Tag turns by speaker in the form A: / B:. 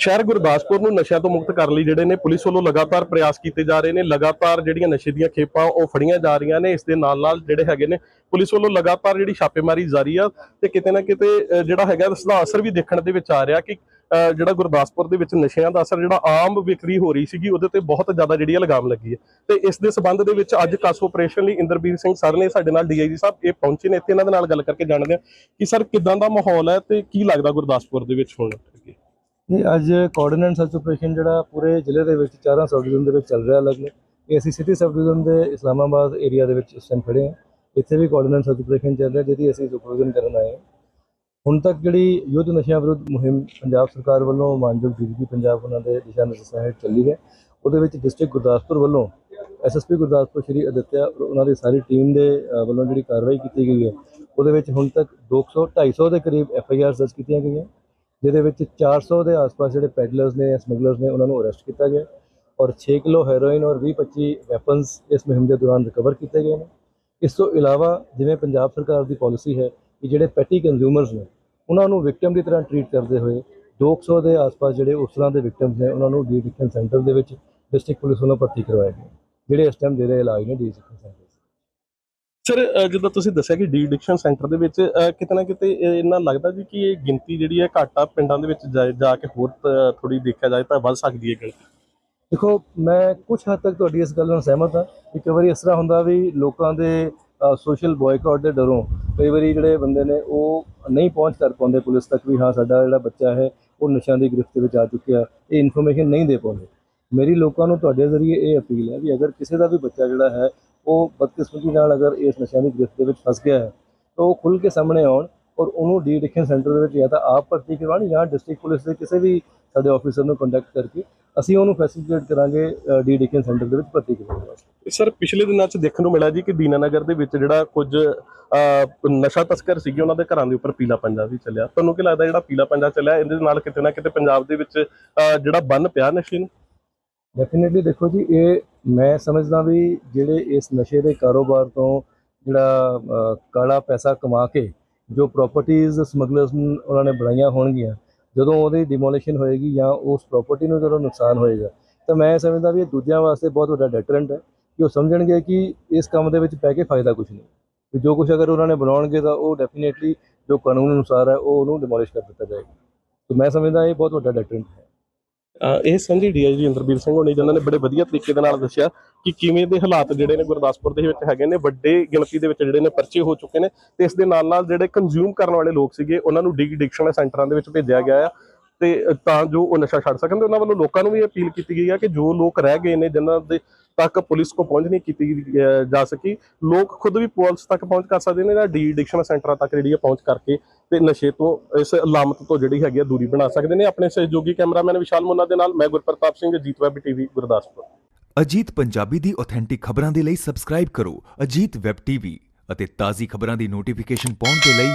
A: ਸ਼ਹਿਰ ਗੁਰਦਾਸਪੁਰ ਨੂੰ ਨਸ਼ਿਆਂ ਤੋਂ ਮੁਕਤ ਕਰਨ ਲਈ ਜਿਹੜੇ ਨੇ ਪੁਲਿਸ ਵੱਲੋਂ ਲਗਾਤਾਰ ਪ੍ਰਯਾਸ ਕੀਤੇ ਜਾ ਰਹੇ ਨੇ, ਲਗਾਤਾਰ ਜਿਹੜੀਆਂ ਨਸ਼ੇ ਦੀਆਂ ਖੇਪਾਂ ਉਹ ਫੜੀਆਂ ਜਾ ਰਹੀਆਂ ਨੇ, ਇਸ ਦੇ ਨਾਲ ਨਾਲ ਜਿਹੜੇ ਹੈਗੇ ਨੇ ਪੁਲਿਸ ਵੱਲੋਂ ਲਗਾਤਾਰ ਜਿਹੜੀ ਛਾਪੇਮਾਰੀ ਜਾਰੀ ਆ ਤੇ ਕਿਤੇ ਨਾ ਕਿਤੇ ਜਿਹੜਾ ਹੈਗਾ ਇਸ ਦਾ ਅਸਰ ਵੀ ਦੇਖਣ ਦੇ ਵਿੱਚ ਆ ਰਿਹਾ ਕਿ ਜਿਹੜਾ ਗੁਰਦਾਸਪੁਰ ਦੇ ਵਿੱਚ ਨਸ਼ਿਆਂ ਦਾ ਅਸਰ ਜਿਹੜਾ ਆਮ ਵਿਕਰੀ ਹੋ ਰਹੀ ਸੀਗੀ, ਉਹਦੇ ਤੇ ਬਹੁਤ ਜ਼ਿਆਦਾ ਜਿਹੜੀ ਆ ਲਗਾਮ ਲੱਗੀ ਹੈ। ਤੇ ਇਸ ਦੇ ਸਬੰਧ ਦੇ ਵਿੱਚ ਅੱਜ ਕਾਸ ਆਪਰੇਸ਼ਨ ਲਈ ਇੰਦਰਬੀਰ ਸਿੰਘ ਸਰ ਨੇ ਸਾਡੇ ਨਾਲ ਡੀਆਈਜੀ ਸਾਹਿਬ ਇਹ ਪਹੁੰਚੇ ਨੇ, ਇੱਥੇ ਇਹਨਾਂ ਦੇ ਨਾਲ ਗੱਲ ਕਰਕੇ ਜਾਣਦੇ ਆ ਕਿ ਸਰ ਕਿਦਾਂ ਦਾ ਮਾਹੌਲ ਹੈ ਤੇ ਕੀ ਲੱਗਦਾ ਗੁਰਦਾਸਪੁਰ ਦੇ ਵਿੱਚ ਹੁਣ?
B: ਇਹ ਅੱਜ ਕੋਆਰਡੀਨੇਟ ਸਰਚ ਆਪਰੇਸ਼ਨ ਜਿਹੜਾ ਪੂਰੇ ਜ਼ਿਲ੍ਹੇ ਦੇ ਵਿੱਚ ਚਾਰਾਂ ਸਬ ਡਿਵੀਜ਼ਨ ਦੇ ਵਿੱਚ ਚੱਲ ਰਿਹਾ ਅਲੱਗ ਇਹ ਅਸੀਂ ਸਿਟੀ ਸਬ ਡਿਵੀਜ਼ਨ ਦੇ ਇਸਲਾਮਾਬਾਦ ਏਰੀਆ ਦੇ ਵਿੱਚ ਇਸ ਟਾਈਮ ਖੜੇ ਹਾਂ। ਇੱਥੇ ਵੀ ਕੋਆਰਡੀਨੇਟ ਸਰਚ ਆਪਰੇਸ਼ਨ ਚੱਲ ਰਿਹਾ, ਜਿਹਦੀ ਅਸੀਂ ਸੁਪਰਵਿਜ਼ਨ ਕਰਨ ਆਏ ਹਾਂ। ਹੁਣ ਤੱਕ ਜਿਹੜੀ ਯੁੱਧ ਨਸ਼ਿਆਂ ਵਿਰੁੱਧ ਮੁਹਿੰਮ ਪੰਜਾਬ ਸਰਕਾਰ ਵੱਲੋਂ ਮਾਨਯੋਗ ਡੀਜੀਪੀ ਪੰਜਾਬ ਉਹਨਾਂ ਦੇ ਦਿਸ਼ਾ ਨਿਰਦੇਸ਼ਾਂ ਹੇਠ ਚੱਲੀ ਹੈ। ਉਹਦੇ ਵਿੱਚ ਡਿਸਟ੍ਰਿਕਟ ਗੁਰਦਾਸਪੁਰ ਵੱਲੋਂ ਐਸਐਸਪੀ ਗੁਰਦਾਸਪੁਰ ਸ਼੍ਰੀ ਅਦਿੱਤਿਆ ਔਰ ਉਹਨਾਂ ਦੀ ਸਾਰੀ ਟੀਮ ਦੇ ਵੱਲੋਂ ਜਿਹੜੀ ਕਾਰਵਾਈ ਕੀਤੀ ਗਈ ਹੈ, ਉਹਦੇ ਵਿੱਚ ਹੁਣ ਤੱਕ 200 250 ਦੇ ਕਰੀਬ ਐਫਆਈਆਰ ਦਰਜ ਕੀਤੀਆਂ ਗਈਆਂ। ਜਿਹਦੇ ਵਿੱਚ 400 ਦੇ ਆਸ-ਪਾਸ ਜਿਹੜੇ ਪੈਡਲਰਸ ਨੇ ਸਮਗਲਰਸ ਨੇ, ਉਹਨਾਂ ਨੂੰ ਅਰੈਸਟ ਕੀਤਾ ਗਿਆ ਔਰ 6 ਕਿਲੋ ਹੈਰੋਇਨ ਔਰ 20-25 ਵੈਪਨਸ ਇਸ ਮੁਹਿੰਮ ਦੇ ਦੌਰਾਨ ਰਿਕਵਰ ਕੀਤੇ ਗਏ ਨੇ। ਇਸ ਤੋਂ ਇਲਾਵਾ ਜਿਵੇਂ ਪੰਜਾਬ ਸਰਕਾਰ ਦੀ ਪਾਲਿਸੀ ਹੈ ਕਿ ਜਿਹੜੇ ਪੈਟੀ ਕੰਜ਼ਿਊਮਰਸ ਨੇ, ਉਹਨਾਂ ਨੂੰ ਵਿਕਟਮ ਦੀ ਤਰ੍ਹਾਂ ਟਰੀਟ ਕਰਦੇ ਹੋਏ 200 ਦੇ ਆਸ-ਪਾਸ ਜਿਹੜੇ ਉਸ ਤਰ੍ਹਾਂ ਦੇ ਵਿਕਟਮਸ ਨੇ, ਉਹਨਾਂ ਨੂੰ ਡੀ ਐਡਿਕਸ਼ਨ ਸੈਂਟਰ ਦੇ ਵਿੱਚ ਡਿਸਟ੍ਰਿਕਟ ਪੁਲਿਸ ਵੱਲੋਂ ਭਰਤੀ ਕਰਵਾਇਆ ਗਿਆ, ਜਿਹੜੇ ਇਸ ਟਾਈਮ ਦੇ ਰਹੇ ਇਲਾਜ ਨੇ ਡੀ ਐਡਿਕਸ਼ਨ ਸੈਂਟਰ
A: ਸਰ ਜਿੱਦਾਂ ਤੁਸੀਂ ਦੱਸਿਆ ਕਿ ਡੀ ਐਡਿਕਸ਼ਨ ਸੈਂਟਰ ਦੇ ਵਿੱਚ ਕਿਤੇ ਨਾ ਕਿਤੇ ਇਹ ਇਹਨਾਂ ਲੱਗਦਾ ਜੀ ਕਿ ਇਹ ਗਿਣਤੀ ਜਿਹੜੀ ਹੈ ਘੱਟ ਆ, ਪਿੰਡਾਂ ਦੇ ਵਿੱਚ ਜਾ- ਕੇ ਹੋਰ ਥੋੜੀ ਦੇਖਿਆ ਜਾਏ ਤਾਂ ਵੱਧ ਸਕਦੀ ਹੈ ਗਿਣਤੀ।
B: ਦੇਖੋ, ਮੈਂ ਕੁਝ ਹੱਦ ਤੱਕ ਤੁਹਾਡੀ ਇਸ ਗੱਲ ਨਾਲ ਸਹਿਮਤ ਹਾਂ। ਇੱਕ ਵਾਰੀ ਇਸ ਤਰ੍ਹਾਂ ਹੁੰਦਾ ਵੀ ਲੋਕਾਂ ਦੇ ਸੋਸ਼ਲ ਬਾਇਕਾਟ ਦੇ ਡਰੋਂ ਕਈ ਵਾਰੀ ਜਿਹੜੇ ਬੰਦੇ ਨੇ ਉਹ ਨਹੀਂ ਪਹੁੰਚ ਕਰ ਪਾਉਂਦੇ ਪੁਲਿਸ ਤੱਕ ਵੀ, ਹਾਂ, ਸਾਡਾ ਜਿਹੜਾ ਬੱਚਾ ਹੈ, ਉਹ ਨਸ਼ਿਆਂ ਦੀ ਗ੍ਰਿਫਤ ਵਿੱਚ ਆ ਚੁੱਕਿਆ। ਇਹ ਇਨਫੋਰਮੇਸ਼ਨ ਨਹੀਂ ਦੇ ਪਾਉਂਦੇ। ਮੇਰੀ ਲੋਕਾਂ ਨੂੰ ਤੁਹਾਡੇ ਜ਼ਰੀਏ ਇਹ ਅਪੀਲ ਹੈ ਵੀ ਅਗਰ ਕਿਸੇ ਦਾ ਵੀ ਬੱਚਾ ਜਿਹੜਾ ਹੈ ਉਹ ਬਦਕਿਸਮਤੀ ਨਾਲ ਅਗਰ ਇਸ ਨਸ਼ਿਆਂ ਦੀ ਗ੍ਰਿਫਤ ਦੇ ਵਿੱਚ ਫਸ ਗਿਆ ਹੈ ਤਾਂ ਉਹ ਖੁੱਲ ਕੇ ਸਾਹਮਣੇ ਆਉਣ ਔਰ ਉਹਨੂੰ ਡੀ ਐਡਿਕਸ਼ਨ ਸੈਂਟਰ ਦੇ ਵਿੱਚ ਜਾਂ ਤਾਂ ਆਪ ਭਰਤੀ ਕਰਵਾਉਣ ਜਾਂ ਡਿਸਟ੍ਰਿਕਟ ਪੁਲਿਸ ਦੇ ਕਿਸੇ ਵੀ ਸਾਡੇ ਆਫੀਸਰ ਨੂੰ ਕੰਟੈਕਟ ਕਰਕੇ ਅਸੀਂ ਉਹਨੂੰ ਫੈਸਿਲਿਟੇਟ ਕਰਾਂਗੇ ਡੀ ਐਡਿਕਸ਼ਨ ਸੈਂਟਰ ਦੇ ਵਿੱਚ ਭਰਤੀ ਕਰਵਾਉਣ ਵਾਸਤੇ।
A: ਸਰ ਪਿਛਲੇ ਦਿਨਾਂ 'ਚ ਦੇਖਣ ਨੂੰ ਮਿਲਿਆ ਜੀ ਕਿ ਦੀਨਾਨਗਰ ਦੇ ਵਿੱਚ ਜਿਹੜਾ ਕੁਝ ਨਸ਼ਾ ਤਸਕਰ ਸੀਗੇ ਉਹਨਾਂ ਦੇ ਘਰਾਂ ਦੇ ਉੱਪਰ ਪੀਲਾ ਪੰਜਾ ਵੀ ਚੱਲਿਆ। ਤੁਹਾਨੂੰ ਕੀ ਲੱਗਦਾ ਜਿਹੜਾ ਪੀਲਾ ਪੰਜਾ ਚੱਲਿਆ ਇਹਦੇ ਨਾਲ ਕਿਤੇ ਨਾ ਕਿਤੇ ਪੰਜਾਬ ਦੇ ਵਿੱਚ ਜਿਹੜਾ ਬੰਨ ਪਿਆ ਨਸ਼ੇ ਨੂੰ?
B: ਡੈਫੀਨਿਟਲੀ ਦੇਖੋ ਜੀ ਇਹ ਮੈਂ ਸਮਝਦਾ ਵੀ ਜਿਹੜੇ ਇਸ ਨਸ਼ੇ ਦੇ ਕਾਰੋਬਾਰ ਤੋਂ ਜਿਹੜਾ ਕਾਲਾ ਪੈਸਾ ਕਮਾ ਕੇ ਜੋ ਪ੍ਰਾਪਰਟੀਆਂ ਸਮਗਲਰਸ ਉਹਨਾਂ ਨੇ ਬਣਾਈਆਂ ਹੋਣਗੀਆਂ, ਜਦੋਂ ਉਹਦੀ ਡਿਮੋਲੀਸ਼ਨ ਹੋਏਗੀ ਜਾਂ ਉਸ ਪ੍ਰਾਪਰਟੀ ਨੂੰ ਜਦੋਂ ਨੁਕਸਾਨ ਹੋਏਗਾ, ਤਾਂ ਮੈਂ ਸਮਝਦਾ ਵੀ ਇਹ ਦੂਜਿਆਂ ਵਾਸਤੇ ਬਹੁਤ ਵੱਡਾ ਡੈਟਰੈਂਟ ਹੈ ਕਿ ਉਹ ਸਮਝਣਗੇ ਕਿ ਇਸ ਕੰਮ ਦੇ ਵਿੱਚ ਪੈ ਕੇ ਫਾਇਦਾ ਕੁਝ ਨਹੀਂ। ਵੀ ਜੋ ਕੁਝ ਅਗਰ ਉਹਨਾਂ ਨੇ ਬਣਾਉਣਗੇ ਤਾਂ ਉਹ ਡੈਫੀਨੇਟਲੀ ਜੋ ਕਾਨੂੰਨ ਅਨੁਸਾਰ ਹੈ ਉਹ ਉਹਨੂੰ ਡਿਮੋਲਿਸ਼ ਕਰ ਦਿੱਤਾ ਜਾਏਗਾ। ਤਾਂ ਮੈਂ ਸਮਝਦਾ ਇਹ ਬਹੁਤ ਵੱਡਾ ਡੈਟਰੈਂਟ ਹੈ।
A: ਇਹ ਸੰਜੀ ਡੀਆਈਜੀ ਇੰਦਰਬੀਰ ਸਿੰਘ ਹੋਣੀ ਜਿਨ੍ਹਾਂ ਨੇ ਬੜੇ ਵਧੀਆ ਤਰੀਕੇ ਦੇ ਨਾਲ ਦੱਸਿਆ ਕਿ ਕਿਵੇਂ ਦੇ ਹਾਲਾਤ ਜਿਹੜੇ ਨੇ ਗੁਰਦਾਸਪੁਰ ਦੇ ਵਿੱਚ ਹੈਗੇ ਨੇ, ਵੱਡੇ ਗਿਣਤੀ ਦੇ ਵਿੱਚ ਜਿਹੜੇ ਨੇ ਪਰਚੇ ਹੋ ਚੁੱਕੇ ਨੇ ਤੇ ਇਸ ਦੇ ਨਾਲ ਨਾਲ ਜਿਹੜੇ ਕੰਜ਼ਿਊਮ ਕਰਨ ਵਾਲੇ ਲੋਕ ਸੀਗੇ, ਉਹਨਾਂ ਨੂੰ ਡੀ ਐਡਿਕਸ਼ਨ ਸੈਂਟਰਾਂ ਦੇ ਵਿੱਚ ਭੇਜਿਆ ਗਿਆ ਆ। ਤੇ ਤਾਂ ਜੋ ਉਹ ਨਸ਼ਾ ਛੱਡ ਸਕਣ ਤੇ ਉਹਨਾਂ ਵੱਲੋਂ ਲੋਕਾਂ ਨੂੰ ਵੀ ਅਪੀਲ ਕੀਤੀ ਗਈ ਹੈ ਕਿ ਜੋ ਲੋਕ ਰਹਿ ਗਏ ਨੇ, ਜਿਨ੍ਹਾਂ ਦੇ ਤੱਕ ਪੁਲਿਸ ਕੋ ਪਹੁੰਚ ਨਹੀਂ ਕੀਤੀ ਜਾ ਸਕੀ, ਲੋਕ ਖੁਦ ਵੀ ਪੁਲਿਸ ਤੱਕ ਪਹੁੰਚ ਕਰ ਸਕਦੇ ਨੇ ਜਾਂ ਡੀ ਐਡਿਕਸ਼ਨ ਸੈਂਟਰਾਂ ਤੱਕ ਜਿਹੜੀ ਹੈ ਪਹੁੰਚ ਕਰਕੇ ਤੇ ਨਸ਼ੇ ਤੋਂ, ਇਸ ਲਾਮਤ ਤੋਂ ਜਿਹੜੀ ਹੈਗੀ ਆ ਦੂਰੀ ਬਣਾ ਸਕਦੇ ਨੇ। ਆਪਣੇ ਸਹਿਯੋਗੀ ਕੈਮਰਾਮੈਨ ਵਿਸ਼ਾਲ ਮੁੰਨਾ ਦੇ ਨਾਲ ਮੈਂ ਗੁਰਪ੍ਰਤਾਪ ਸਿੰਘ ਜੀਤ ਵੈਬ ਟੀਵੀ ਗੁਰਦਾਸਪੁਰ।
C: ਅਜੀਤ ਪੰਜਾਬੀ ਦੀ ਆਥੈਂਟਿਕ ਖਬਰਾਂ ਦੇ ਲਈ ਸਬਸਕ੍ਰਾਈਬ ਕਰੋ। ਅਜੀਤ ਵੈਬ ਟੀਵੀ ਅਤੇ ਤਾਜ਼ੀ ਖਬਰਾਂ ਦੀ ਨੋਟੀਫਿਕੇਸ਼ਨ ਪਾਉਣ ਦੇ ਲਈ